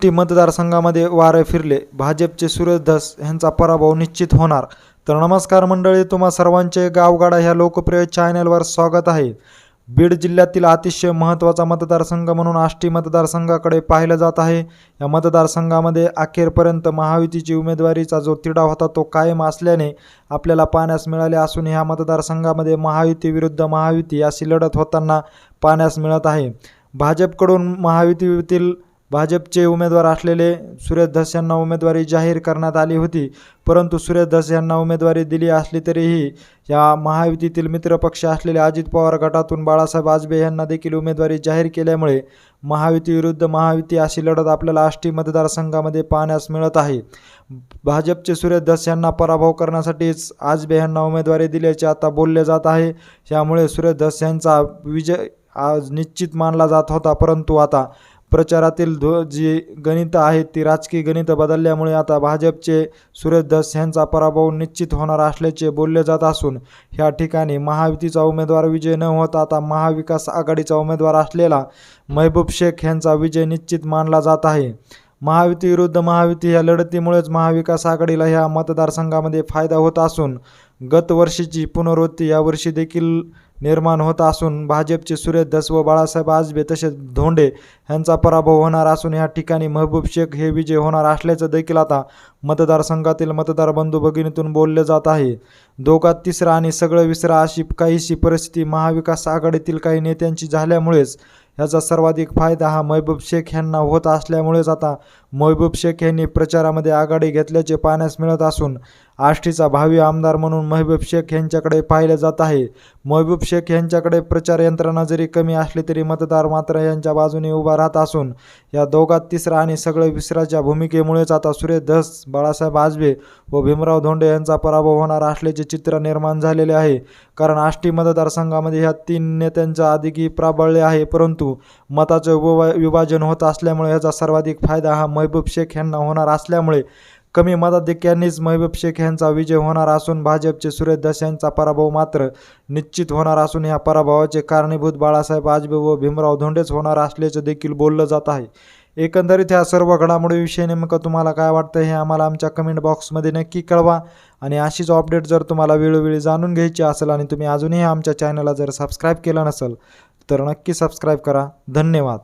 T मतदारसंघामध्ये वारे फिरले. भाजपचे सुरेश धस यांचा पराभव निश्चित होणार. तर नमस्कार मंडळी तुम्हा सर्वांचे गावगाडा ह्या लोकप्रिय चॅनलवर स्वागत आहे. बीड जिल्ह्यातील अतिशय महत्त्वाचा मतदारसंघ म्हणून आष्टी मतदारसंघाकडे पाहिलं जात आहे. या मतदारसंघामध्ये अखेरपर्यंत महायुतीची उमेदवारीचा जो तिढा होता तो कायम असल्याने आपल्याला पाहण्यास मिळाले असून ह्या मतदारसंघामध्ये महायुती विरुद्ध महायुती अशी लढत होताना पाहण्यास मिळत आहे. भाजपकडून महायुतीतील भाजपचे उमेदवार असलेले सुरेश धस यांना उमेदवारी जाहीर करण्यात आली होती. परंतु सुरेश धस यांना उमेदवारी दिली असली तरीही या महायुतीतील मित्रपक्ष असलेले अजित पवार गटातून बाळासाहेब आजबे यांना देखील उमेदवारी जाहीर केल्यामुळे महायुती विरुद्ध महायुती अशी लढत आपल्याला आष्टी मतदारसंघामध्ये पाहण्यास मिळत आहे. भाजपचे सुरेश धस यांना पराभव करण्यासाठीच आजबे यांना उमेदवारी दिल्याचे आता बोलले जात आहे. यामुळे सुरेश धस यांचा विजय आज निश्चित मानला जात होता. परंतु आता प्रचारातील धो जी गणितं आहेत ती राजकीय गणितं बदलल्यामुळे आता भाजपचे सुरेश धस यांचा पराभव निश्चित होणार असल्याचे बोलले जात असून ह्या ठिकाणी महायुतीचा उमेदवार विजय न होता आता महाविकास आघाडीचा उमेदवार असलेला महबूब शेख यांचा विजय निश्चित मानला जात आहे. महायुती विरुद्ध महायुती ह्या लढतीमुळेच महाविकास आघाडीला ह्या मतदारसंघामध्ये फायदा होत असून गत वर्षीची पुनरावृत्ती यावर्षी देखील निर्माण होत असून भाजपचे सुरेश दस व बाळासाहेब आजबे तसेच धोंडे यांचा पराभव होणार असून या ठिकाणी महबूब शेख हे विजय होणार असल्याचं देखील आता मतदारसंघातील मतदार बंधू भगिनीतून बोलले जात आहे. दोघात तिसरा आणि सगळं विसरा अशी काहीशी परिस्थिती महाविकास आघाडीतील काही नेत्यांची झाल्यामुळेच याचा सर्वाधिक फायदा हा महबूब शेख यांना होत असल्यामुळेच आता महबूब शेख यांनी प्रचारामध्ये आघाडी घेतल्याचे पाहण्यास मिळत असून आष्टीचा भावी आमदार म्हणून महबूब शेख यांच्याकडे पाहिले जात आहे. महबूब शेख यांच्याकडे प्रचार यंत्रणा जरी कमी असली तरी मतदार मात्र यांच्या बाजूने उभा राहत असून या दोघात तिसरा आणि सगळं विसराच्या भूमिकेमुळेच आता सुरेश धस बाळासाहेब आजबे व भीमराव धोंडे यांचा पराभव होणार असल्याचे चित्र निर्माण झालेले आहे. कारण आष्टी मतदारसंघामध्ये ह्या तीन नेत्यांचं अधिकही प्राबळले आहे परंतु मताचं विभा विभाजन होत असल्यामुळे याचा सर्वाधिक फायदा हा महबूब शेख यांना होणार असल्यामुळे कमी मताधिक्यांनीच महबूब शेख यांचा विजय होणार असून भाजपचे सुरेश यांचा पराभव मात्र निश्चित होणार असून या पराभवाचे कारणीभूत बाळासाहेब आजबे व भीमराव धोंडेच होणार असल्याचं देखील बोललं जात आहे. एकंदरीत ह्या सर्व घडामोडीविषयी नेमकं तुम्हाला काय वाटतं हे आम्हाला आमच्या कमेंट बॉक्समध्ये नक्की कळवा आणि अशीच अपडेट जर तुम्हाला वेळोवेळी जाणून घ्यायची असेल आणि तुम्ही अजूनही आमच्या चॅनलला जर सबस्क्राईब केलं नसेल तर नक्की सबस्क्राईब करा. धन्यवाद.